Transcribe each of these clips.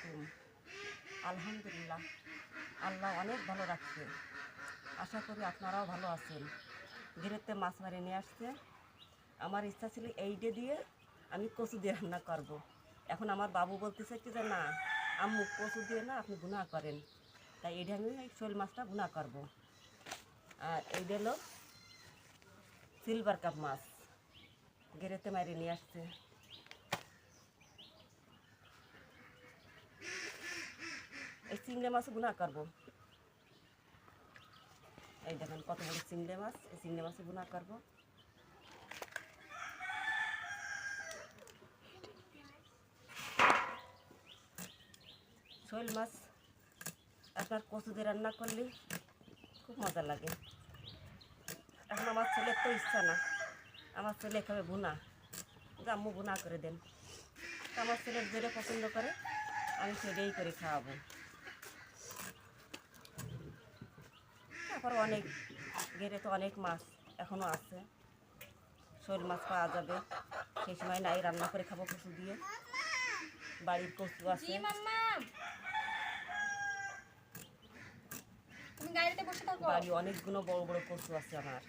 আলাইকুম। আলহামদুলিল্লাহ, আল্লাহ অনেক ভালো রাখছে। আশা করি আপনারাও ভালো আছেন। ঘিরেতে মাছ মারি নিয়ে আসছে। আমার ইচ্ছা ছিল এইটে দিয়ে আমি কচু দিয়ে রান্না করব। এখন আমার বাবু বলতেছে কি যে, না, আম্মু কচু দিয়ে না, আপনি গুণা করেন। তাই এইটা আমি এই শোল মাছটা গুণা করব। আর এইটা হলো সিলভার কাপ মাছ। গেরেতে মারি নিয়ে আসছে। এই চিংড়ি মাছ গুণা করব। এই দেখেন কত বড় চিংড়ি মাছ, এই চিংড়ি মাছ গুণা করব। শোল মাছ, আপনার কচু দিয়ে রান্না করলে খুব মজা লাগে। এখন আমার ছেলের তো ইচ্ছা না, আমার ছেলে খাবে ভুনা আম্মু ভুনা করে দেন। আমার ছেলের যেটা পছন্দ করে, আমি সেটাই করে খাওয়াবো। তারপর অনেক গেড়ে তো অনেক মাছ এখনও আছে। শোল মাছ পাওয়া যাবে। সেই সময় নাই রান্না করে খাব কচু দিয়ে। বাড়ির কচু আছে। বাড়ি অনেকগুলো বড় বড় কচু আছে আমার।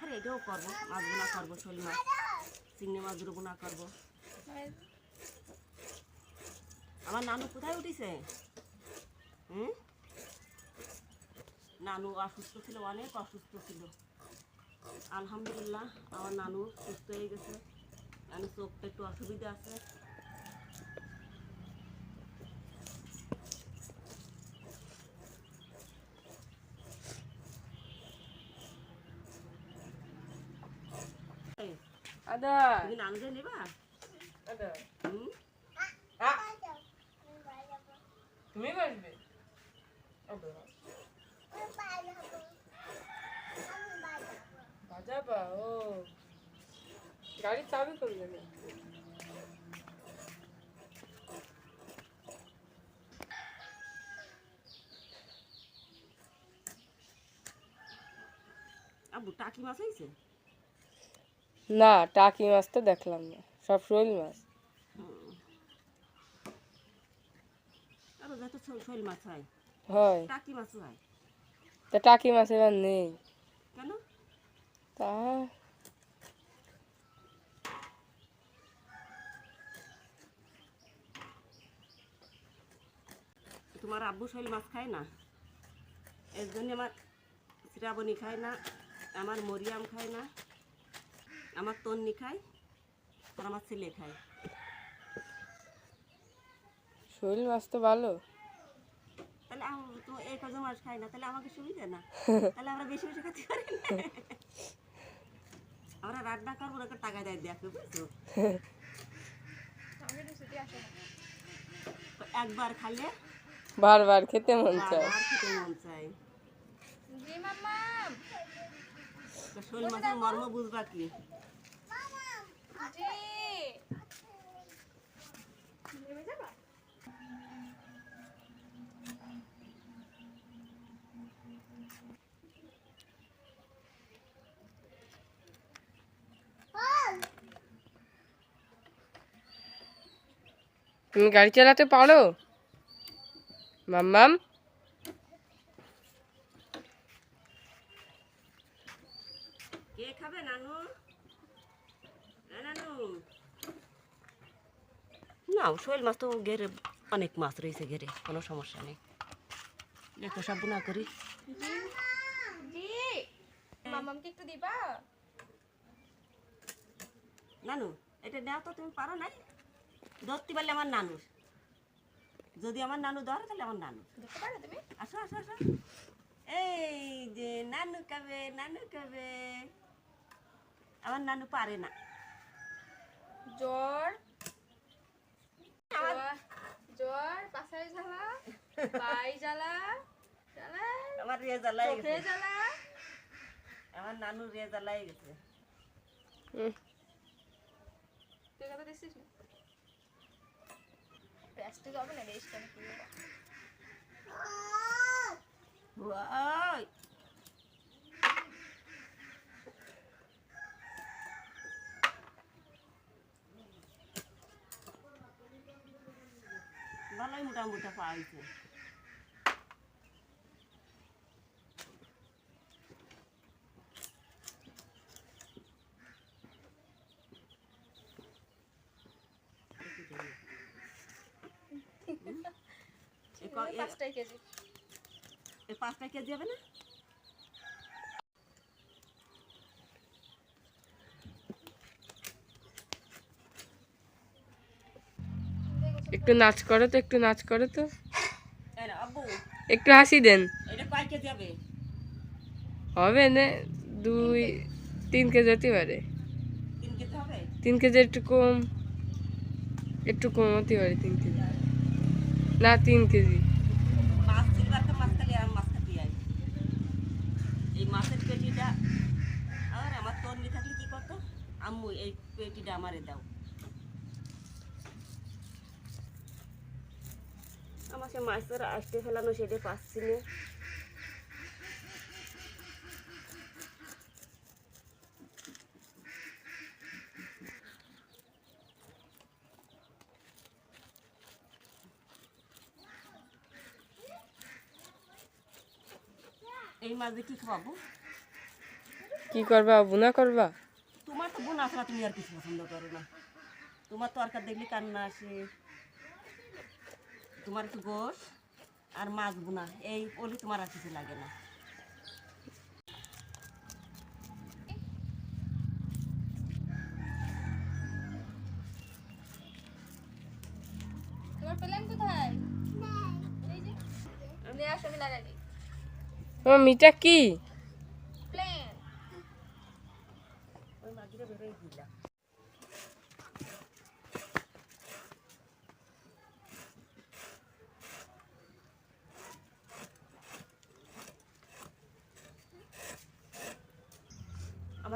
আরে এটাও করব মাছ বোনা করব শোল মাছ। চিংড়ি মাছগুলো বোনা করব। আমার নানু কোথায় উঠিছে? হুম? নানু অসুস্থ ছিল অনেক অসুস্থ ছিল। আলহামদুলিল্লাহ আমার নানু সুস্থ হয়ে গেছে। নানু চোখটা একটু অসুবিধা আছে। আদা তুমি নানু নেবা? আদা হুম আ তুমি বসবে আদা বাজাবা ও গাড়ি চাবি করবে না টাকি মাছ হয়েছে? না টাকি মাছ তো দেখলাম না সব শোল মাছ। আরও যত শোল মাছ হয়। হয়। টাকি মাছ হয়। তা টাকি মাছ এবার নেই। কেন? তা তোমার আব্বু শৈল মাছ খায় না? এর জন্য আমার শ্রাবণী খায় না। আমার মরিয়াম খায় না আমার তন্নি খায় আর আমার ছেলে খায়। মাছ তো ভালো? তাহলে তো এই কজন মাছ খায় না তাহলে আমাকে সুবিধা না? তাহলে আমরা বেশি বেশি খেতে পারি না? আমরা রান্না করব ওকে টাকা দেয় দেখো বুঝছ? একবার খাইলে বারবার খেতে মন চায়। খেতে মন চায়। মাম্মা। যাবা তুমি গাড়ি চালাতে পারো? মাম্মাম কে খাবে নানু এ নানু না শোল মাছ তো ঘেরে অনেক মাছ রয়েছে ঘেরে কোনো সমস্যা নেই। দেখো সব গুণা করি। মাম্মামকে একটু দিবা? নানু এটা নেওয়া তো তুমি পারো নাই। ধরতে পারলে আমার নানুর। যদি আমার নানু ধরে তাহলে আমার নানু দেখতে পারো তুমি? আসো আসো আসো। এই যে নানু খাবে নানু খাবে। আমার নানু পারে না। জ্বর? জ্বর পাশায় জ্বালা পাই জ্বালা জ্বালা আমার রেজা লাই চোখে গেছে। জ্বালা। আমার নানুর রেজা লাই গেছে। তুই কথা দিচ্ছিস না? রেস্ট আমি ভালোই মোটামুটি পাওয়া হয়েছে পাঁচটাই কেজি। এ পাঁচটা কেজি হবে না? একটু নাচ করো তো একটু নাচ করো তো। একটু হাসি দেন। হবে? না দুই তিন কেজি হতে পারে। তিন কেজি হবে? তিন কেজি একটু কম একটু কম হতে পারে তিন কেজি। না তিন কেজি। মাছের পেটিটা আর আমার থাকলে কি করতো? আম্মু এই পেটিটা আমারে দাও। সে মাছের আসতে ফেলানো সেটা পাচ্ছি না। এই মাছ দিয়ে কি খাওয়াবো কি করবা বুনা করবা? তোমার তো বোন আসলা তুমি আর কিছু পছন্দ করো না। তোমার তরকার দেখলে কান্না আসে। তোমার একটু গোশ আর মাছ বোনা। এই বলি তোমার আর কিছু লাগে না। তোমার প্লেন কোথায় এই যে নিয়ে আসো আমি লাগাই দিই তোমার মিটা কি প্লেন ওই মাছটা বেরোই দিলাম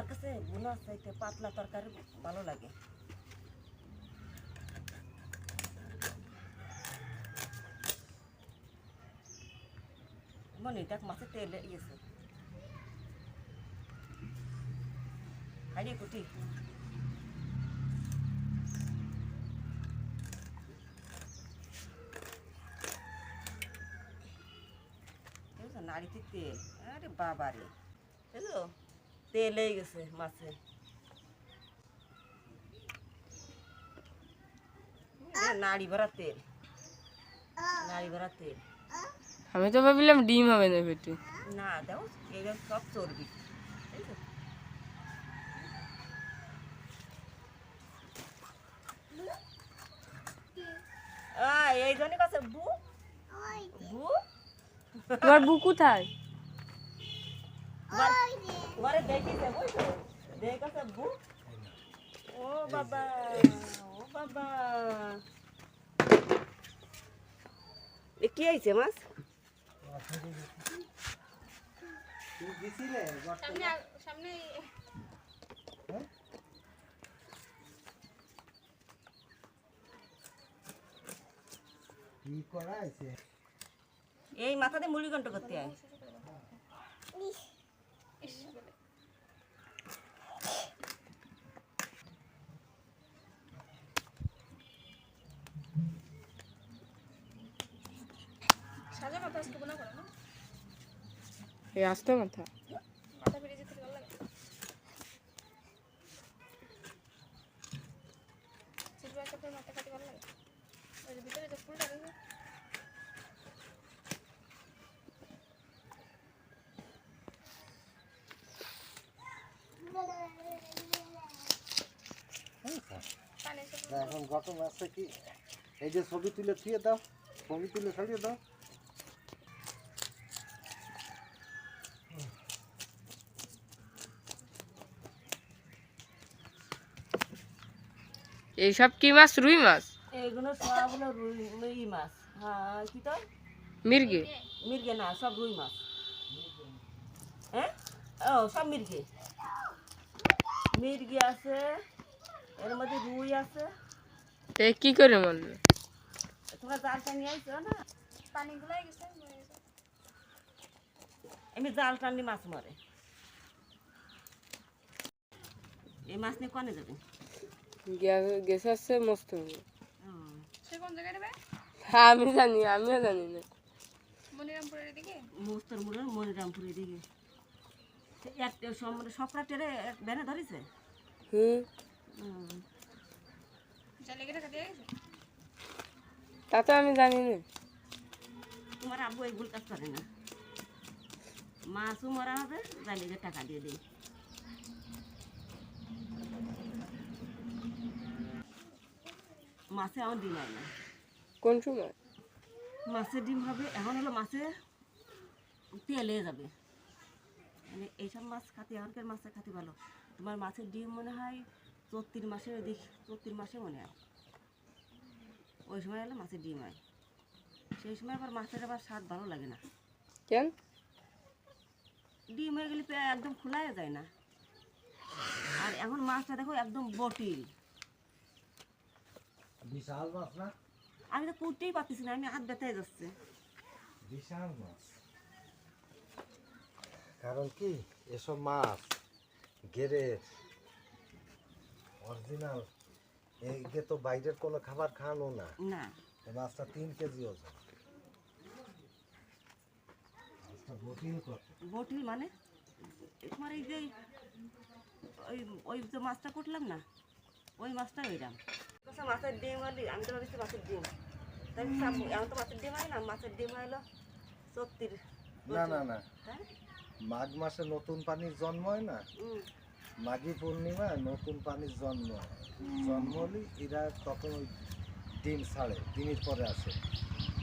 আমার কাছে বোনা চাইতে পাতলা তরকারি ভালো লাগে। মনে দেখ মাছের তেল ইয়েছে হারিয়ে কুটি। দেখেছ নাড়িতে তেল। আরে বাবা রে দেখো তেল হয়ে গেছে মাছে। এ নাড়ি ভরা তেল। নাড়ি ভরা তেল। আমি তো ভাবিলাম ডিম হবে না পেটে না দাও এগুলো সব চর্বি? এই জন্য কাছে বু বু তোমার বু কোথায়? ঘরে দেখিছে বুঝছ দেখাছে বু ও বাবা ও বাবা এ কি হয়েছে মাছ সামনে সামনে এই মাথাতে মুড়ি ঘন্ট করতে হয় ইস বলে। সাজা মাথা আজকে বোনা করো না এই আস্তে মাথা মাথা বেরিয়ে যেতে ভালো লাগে সিলভার কাপের মাথা কাটি ভালো লাগে ওই যে ভিতরে যে ফুলটা রয়েছে পানি এসে না, এখন ঘটনা আছে কি? এই যে ছবি তুলে থুয়ে দাও ছবি তুলে ছাড়িয়ে দাও। এইসব কি মাছ? রুই মাছ? এইগুলো সব হলো রুই রুই মাছ। হ্যাঁ কি তো? মির্গে। মির্গে না সব রুই মাছ। হ্যাঁ? ও সব মির্গে। মির্গে আছে এর মধ্যে রুই আছে। তে কি করে মরলো তোমরা জালটা নিয়ে আইছো না? পানি গুলাই গেছে। এমনি জাল টানলে মাছ মরে। এই মাছ নিয়ে কনে যাবে? গ্যাস গ্যাস আসছে মস্ত হ্যাঁ আমি জানি আমিও জানি না। মনিরামপুরের দিকে? মুস্তর মুড়ের মনিরামপুরের দিকে। এক মানে টেরে ধরেছে? হুম। তা তো আমি জানি না। তোমার আব্বু এই ভুল কাজ করে না। মাছও মরা হবে জালিকে টাকা দিয়ে দিই। মাছে আমার ডিম হয় না। কোন সময়? মাছের ডিম হবে এখন হলো মাছে তেলে যাবে। মানে এইসব মাছ খাতে এখনকার মাছটা খাতে ভালো। তোমার মাছের ডিম মনে হয় চত্রিশ মাসে ওদিক চত্রিশ মাসে মনে হয়। ওই সময় হলো মাছের ডিম হয়। সেই সময় আবার মাছের আবার স্বাদ ভালো লাগে না। কেন? ডিম হয়ে গেলে একদম খোলাই যায় না। আর এখন মাছটা দেখো একদম বটিল। বিশাল মাছ না? আমি তো করতেই পারতেছি না আমি হাত ব্যথায় যাচ্ছে। বিশাল মাছ। কারণ কি এসব মাছ গেরের অরিজিনাল এইকে তো বাইরের কোনো খাবার খাওয়ানো না। না। এই মাছটা তিন কেজি ওজন। মাছটা বটিল কত? বটিল মানে? তোমার এই যে ওই ওই যে মাছটা করলাম না? ওই মাছটা ওইরাম মাছের ডিম হলি আমি তো ভাবছি মাছের ডিম। তাই আমি এখন তো মাছের ডিম হয় না মাছের ডিম হলো সত্তর না না না। হ্যাঁ? মাঘ মাসে নতুন পানির জন্ম হয় না? মাঘী পূর্ণিমায় নতুন পানির জন্ম হয়। জন্ম হলে এরা তখন ওই ডিম ছাড়ে ডিমের পরে আসে।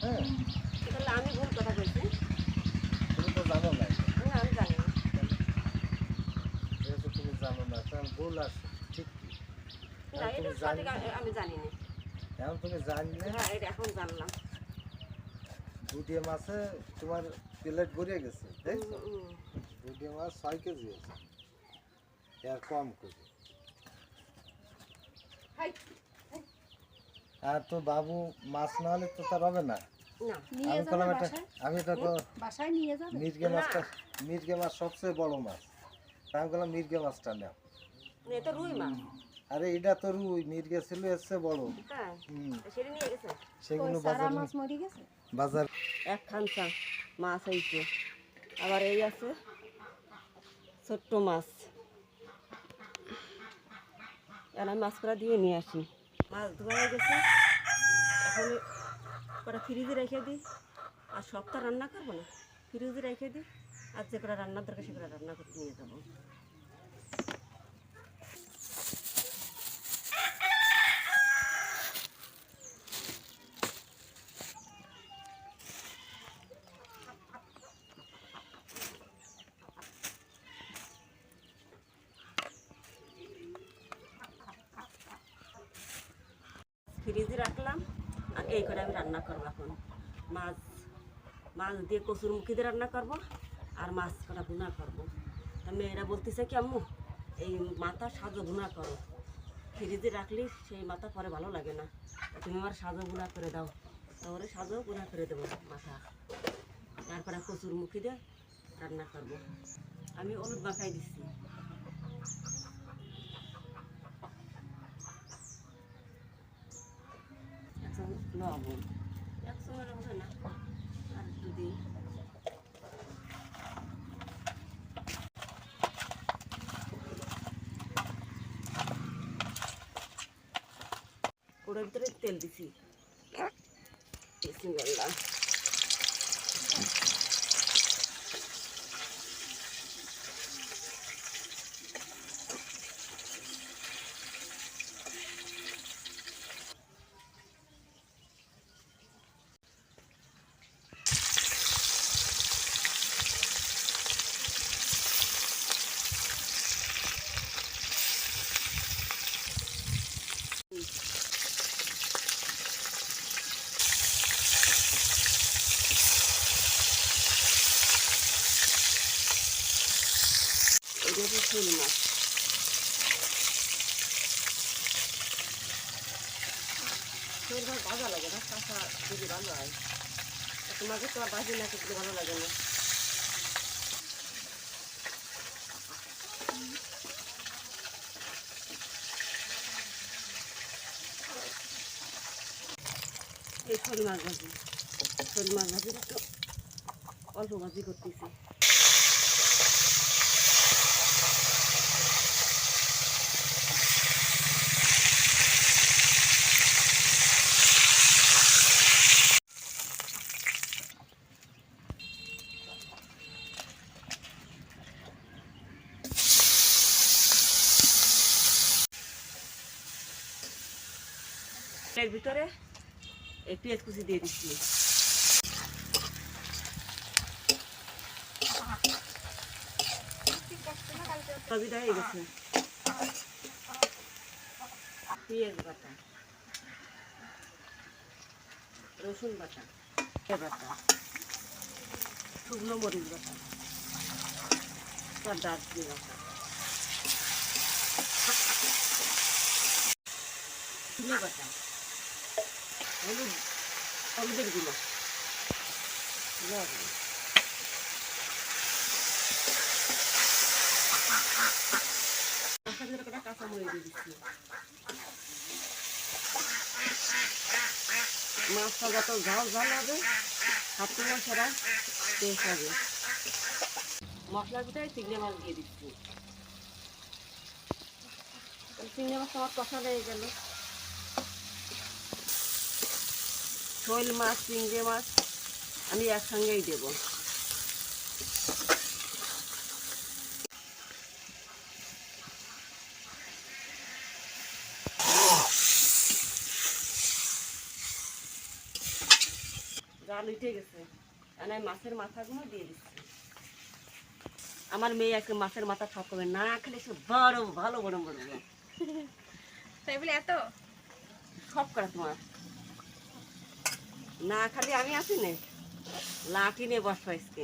হ্যাঁ? তাহলে আমি ভুল কথা বলছি তুমি তো জানো না আমি জানি না। তুমি জানো না কারণ ভুল আসে ঠিক আমি- আমি জানি না। এখন তুমি জানলে? হ্যাঁ এটা এখন জানলাম। দুটিয়ে মাছে তোমার প্লেট গড়িয়ে গেছে। মাছ ছয় কেজি হয়েছে এর কম করে। আর তো বাবু মাছ না হলে তো তার হবে না। না। আমি বললাম এটা আমি এটা তো মির্গে মাছটা মির্গে মাছ সবচেয়ে বড় মাছ। আমি বললাম মির্গে মাছটা নাও। এটা রুই মাছ। আরে এটা তো রুই মির্গে ছিল এসছে বড়। হ্যাঁ সেটা নিয়ে গেছে। সেগুলো বাজার মরে গেছে? বাজার। এক খানসা মাছ হয়েছে আবার এই আছে ছোট্ট মাছ। আর আমি মাছ দিয়ে নিয়ে আসি। মাছ ধোয়া গেছে। এখন কটা ফ্রিজে রেখে দিই। আর সবটা রান্না করব না। ফ্রিজে রেখে দিই। আর যে কটা রান্নার দরকার সে কটা রান্না করতে নিয়ে যাব ফ্রিজে রাখলাম আর এই করে আমি রান্না করব এখন মাছ মাছ দিয়ে কচুর মুখি দিয়ে রান্না করব আর মাছ করা ভুনা করব। তা মেয়েরা বলতেছে কি, আম্মু, এই মাথা সাজো ভুনা করো। ফ্রিজে রাখলে, সেই মাথা পরে ভালো লাগে না। তুমি আমার সাজো গুঁড়া করে দাও। তাহলে সাজো গুঁড়া করে দেবো মাথা। তারপরে কচুর মুখি দিয়ে রান্না করব। আমি হলুদ মাখাই দিচ্ছি। লবণ। আর একটু দিই ওটার ভিতরে তেল দিছি বিসমিল্লাহ এটা শোল মাছ শোল মাছ ভাজা লাগে না? কাঁচা যদি ভালো হয় তোমাকে তো আর ভাজি না করতে ভালো লাগে না। এই শোল মাছ ভাজি। শোল মাছ একটু অল্প ভাজি করতেছি। ভিতরে এই পেঁয়াজ কুচি দিয়ে দিচ্ছি। ভাজিটা হয়ে গেছে। পেঁয়াজ বাটা। রসুন বাটা। বাটা। শুকনো মরিচ বাটা। তার দারচিনি বাটা। বাটা। দিচ্ছি মাছটা যত ঝাল ঝাল হবে, হাতে মশলা টেস্ট হবে। মশলার ভিতরে মাছ দিয়ে দিচ্ছি। চিংড়ি মাছটা আমার কষা লেগে গেল। শোল মাছ চিংড়ি মাছ আমি একসঙ্গেই দেব। জাল উঠে গেছে। আর আমি মাছের মাথাগুলো দিয়ে দিচ্ছি। আমার মেয়ে একটা মাছের মাথা করবে। না খেলে সে বড় ভালো বড় বড়। তাই বলে এত? সব করে তোমার। না খালি আমি আছি না। লাঠি নিয়ে বসবো আজকে।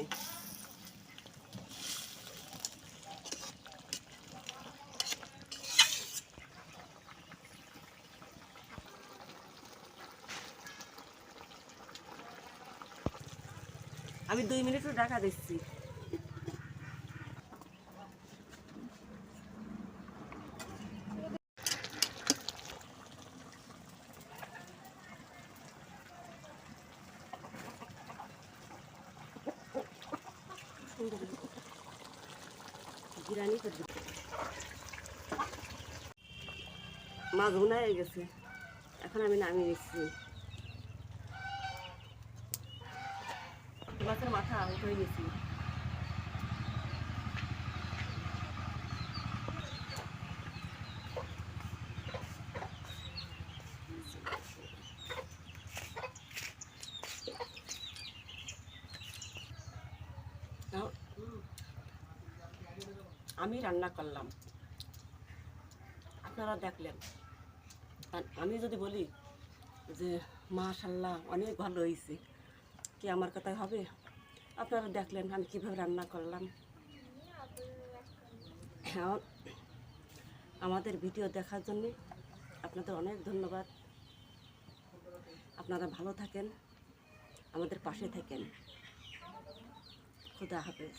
আমি দুই মিনিটও দেখা দিচ্ছি। বিরিয়ানি করে দিতে মাছ ভুনা হয়ে গেছে। এখন আমি নামিয়ে নিচ্ছি। মাছের মাথা উঠে গেছি তাও, আমি রান্না করলাম। আপনারা দেখলেন। আমি যদি বলি যে মাশাল্লাহ অনেক ভালো হয়েছে কি আমার কথাই হবে? আপনারা দেখলেন আমি কীভাবে রান্না করলাম। আমাদের ভিডিও দেখার জন্যে আপনাদের অনেক ধন্যবাদ। আপনারা ভালো থাকেন। আমাদের পাশে থাকেন। খুদা হাফেজ।